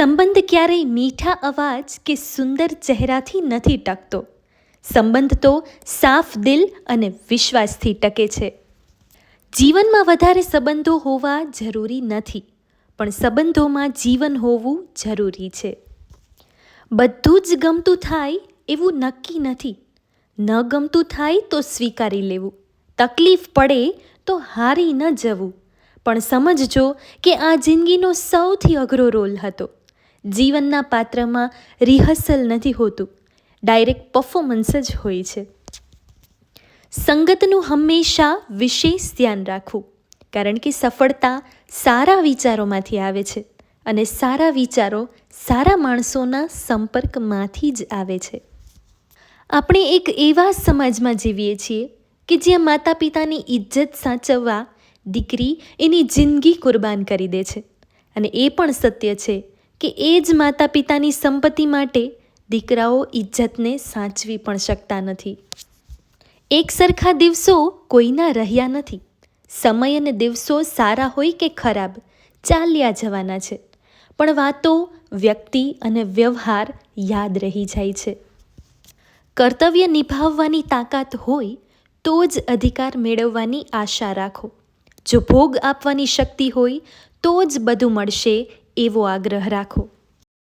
સંબંધ ક્યારેય મીઠા અવાજ કે સુંદર ચહેરાથી નથી ટકતો. સંબંધ તો સાફ દિલ અને વિશ્વાસથી ટકે છે. જીવનમાં વધારે સંબંધો હોવા જરૂરી નથી, પણ સંબંધોમાં જીવન હોવું જરૂરી છે. બધું જ ગમતું થાય એવું નક્કી નથી. ન ગમતું થાય તો સ્વીકારી લેવું. તકલીફ પડે તો હારી ન જવું. પણ સમજજો કે આ જિંદગીનો સૌથી અઘરો રોલ હતો. જીવનના પાત્રમાં રિહર્સલ નથી હોતું. ડાયરેક્ટ પરફોર્મન્સ જ હોય છે. સંગતનું હંમેશા વિશેષ ધ્યાન રાખવું, કારણ કે સફળતા સારા વિચારોમાંથી આવે છે અને સારા વિચારો સારા માણસોના સંપર્કમાંથી જ આવે છે. આપણે એક એવા સમાજમાં જીવીએ છીએ કે જ્યાં માતા પિતાની ઇજ્જત સાચવવા દીકરી એની જિંદગી કુરબાન કરી દે છે. અને એ પણ સત્ય છે કે એ જ માતા પિતાની સંપત્તિ માટે દીકરાઓ ઇજ્જતને સાચવી પણ શકતા નથી. એક સરખા દિવસો કોઈના રહ્યા નથી. સમય અને દિવસો સારા હોય કે ખરાબ, ચાલ્યા જવાના છે. પણ વાતો, વ્યક્તિ અને વ્યવહાર યાદ રહી જાય છે. કર્તવ્ય નિભાવવાની તાકાત હોય તો જ અધિકાર મેળવવાની આશા રાખો. જો ભોગ આપવાની શક્તિ હોય તો જ બધું મળશે એવો આગ્રહ રાખો